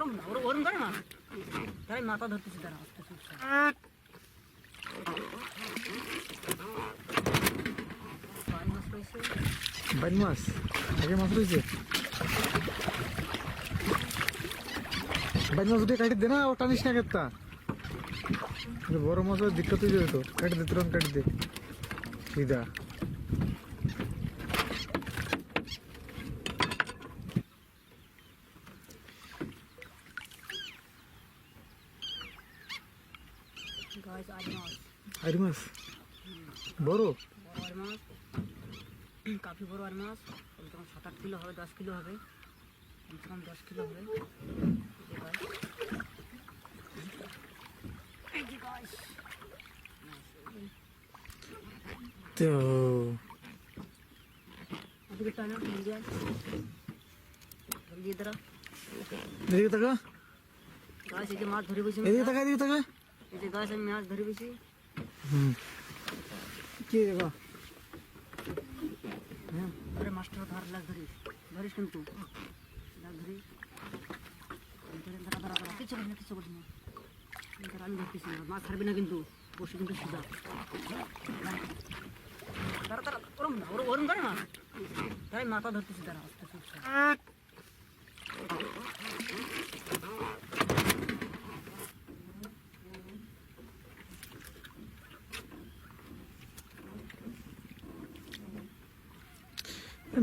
ওরম না ওরম ওরম করে না। তাই মাথা ধরতেছি রয়েছে বাইন মাছ আগে মাছ রয়েছে বাইন মাছ উঠে কাটি দে না ও টানিস না কেতা বড় মাছ দিক্কত হয়ে যাবে তো কাটি দে তুরন্ত কাটি দে। সিধা গাছ আট মাস আর মাছ বড় বড় আর মাছ কাফি বড় আর মাছ কমসে কম সাত আট কিলো হবে দশ কিলো হবে কমসে কম দশ কিলো হবে এই যে গাছ। এই যে গাছ। তো ওদিকে টানো ঢেলে দিয়ে ঢেলে দিয়ে দাঁড়া এদিকে তাকা গাছ এই যে মাছ ধরে বসে এদিকে তাকা এদিকে তাকা এই যে গাছ আমি মাছ ধরে বসি হুম কি দেখো হ্যাঁ ধরে মাছটা ধর লাগ ধরিস ধরিস কিন্তু লাগ ধরে কিছু করিস না কিছু করিস না আমি ধরতেছি না মাছ ছাড়বি না কিন্তু বসে কিন্তু সুদা দাঁড়া দাঁড়া ওরম না ওরম ওরম করে না তাই মাথা ধরতেছি দাঁড়া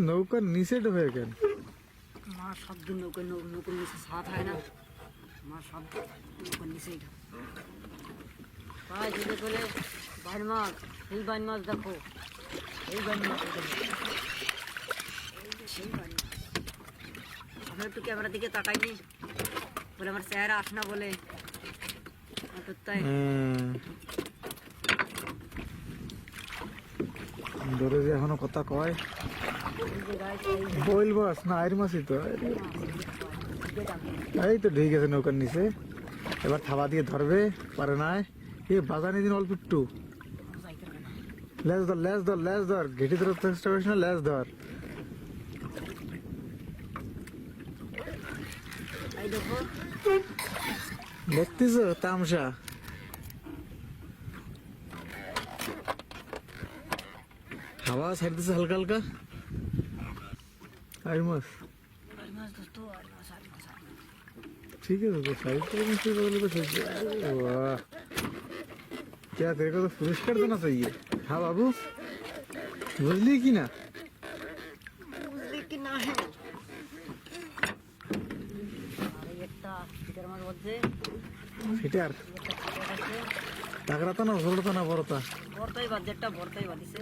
নৌকার নিচে ঢোকে কেন মা সব দিন নৌকো নৌকোর নিচে সাত হয় না। মা সব নৌকোর নিচেই ঢাক ভাই যদি বলে বাইন মাছ এই বাইন মাছ দেখো। এই বাইন মাছ সেই বাইন মাছ। আমি একটু ক্যামেরার দিকে তাকাইনি। বলে আমার চেহারা আস না বলে। তাই হ্যাঁ। যে এখনও কথা কয়। বইল মাছ না আইর মাছই তো মাছ, এই যে দাম। এই তো ঢেকে গেছে নৌকার নিচে এবার থাবা দিয়ে ধরবে পারে নাই এ বাজানি দিন অল্প একটু যাইতে হবে না। লেজ ধর লেজ ধর লেজ ধর ঘেটে ধর চেষ্টা করিস না লেজ ধর এই দেখো দেখতেছ তামসা হাওয়া ছাড়তেছে হালকা হালকা আইর মাছ আর মাছ দোস্ত আর মাছ আর মাছ আর মাছ। ठीक है तो साइड पर मुझसे बदल को सही अरे वाह क्या तेरे को तो पुरस्कार देना चाहिए हाँ बाबू बुझली की ना বুঝলি কি না হে আর এই একটা চিটার মাছ বলছে ফিটার একটা চিটার আছে টাকরাতা না ঝোলতা না বড়তা ভর্তাই বাদ যেটা ভর্তাই বাদিছে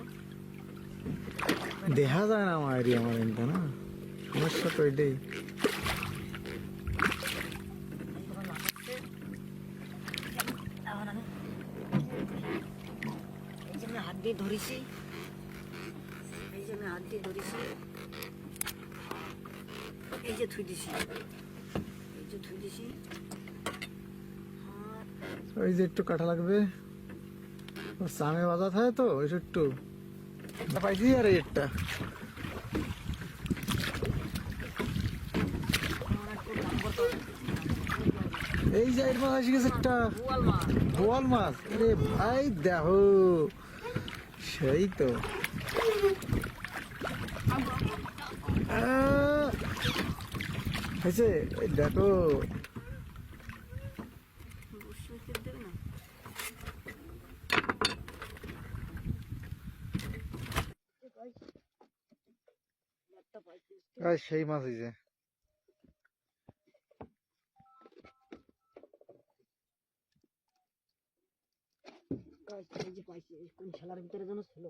দেখা যায় না আমার এরিয়া আমার এনটা না সমস্যা তো এটাই এই যে আমি হাত দিয়ে ধরেছি। এই যে আমি হাত দিয়ে ধরেছি। এই যে থুই দিছি। এই যে থুই দিছি। ওই যে একটু কাটা লাগবে। সামনে বাজা থাকে তো ওই একটু। পাইছি আর একটা আমার একটু দাম করতে হবে। এই এর মাছ গেছে একটা। বোয়াল মাছ। আরে ভাই, দেখো। সেই তো। হয়েছে? দেখো। সেই মাছ হয়েছে। এই যে পাইছি কোন খেলার ভিতরে যেন ছিল।